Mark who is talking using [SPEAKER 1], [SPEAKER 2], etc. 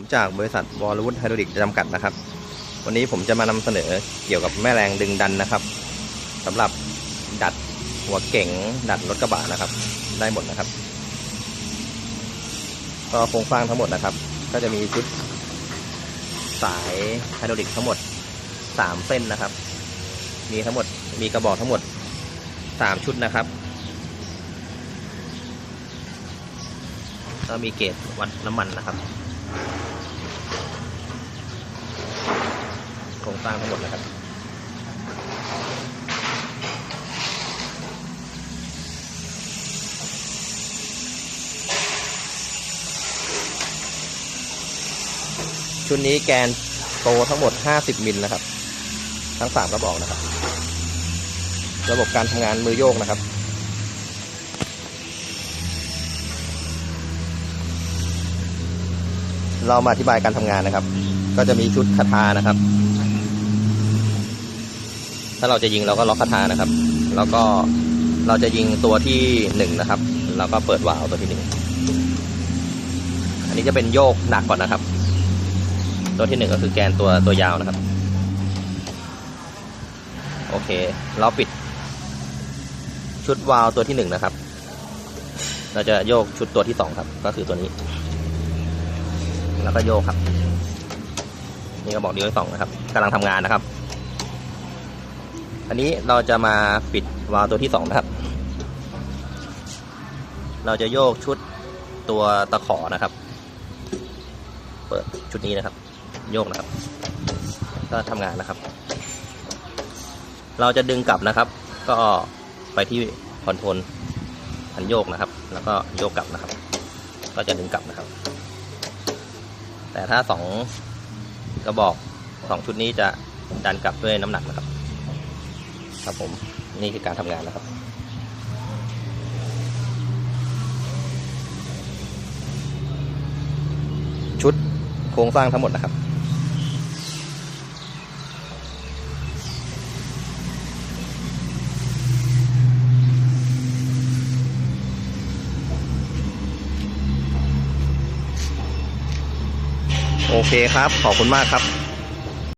[SPEAKER 1] ผมจากบริษัทวอลวุฒไฮดรอลิกจำกัดนะครับ วันนี้ผมจะมานำเสนอเกี่ยวกับแม่แรงดึงดันนะครับสำหรับดัดหัวเก๋งดัดรถกระบะนะครับ ได้หมดนะครับก็โครงสร้างทั้งหมดนะครับ ก็จะมีชุดสายไฮดรอลิกทั้งหมดสามเส้นนะครับ มีทั้งหมดมีกระบอกทั้งหมดสามชุดนะครับก็มีเกจวัดน้ำมันนะครับ โค รงสร้างทั้งหมดนะครับชุดนี้แกนโตทั้งหมด 50 มิลนะครับ ทั้ง 3 กระบอกนะครับ ระบบการทำงานมือโยกนะครับ เรามาอธิบายการทำงานนะครับ ก็จะมีชุดคาทานะครับ ถ้าเราจะยิงเราก็ล็อกคาทานะครับ แล้วก็เราจะยิงตัวที่หนึ่งนะครับ แล้วก็เปิดวาล์วตัวที่หนึ่งอันนี้จะเป็นโยกหนักก่อนนะครับ ตัวที่หนึ่งก็คือแกนตัวตัวยาวนะครับ โอเค เราปิด ชุดวาล์วตัวที่หนึ่งนะครับ เราจะโยกชุดตัวที่สองครับ ก็คือตัวนี้ แล้วก็โยกครับ นี่ก็บอกดีไว้สองนะครับกำลังทำงานนะครับ อันนี้เราจะมาปิดวาล์วตัวที่สองนะครับ เราจะโยกชุดตัวตะขอนะครับ เปิดชุดนี้นะครับ โยกนะครับ ก็ทำงานนะครับ เราจะดึงกลับนะครับ ก็ไปที่คอนโทรลคันโยกนะครับ แล้วก็โยกกลับนะครับ ก็จะดึงกลับนะครับ แต่ถ้าสองกระบอกสองชุดนี้จะดันกลับด้วยน้ำหนักนะครับ ครับผมนี่คือการทำงานนะครับชุดโครงสร้างทั้งหมดนะครับ โอเคครับ ขอบคุณมากครับ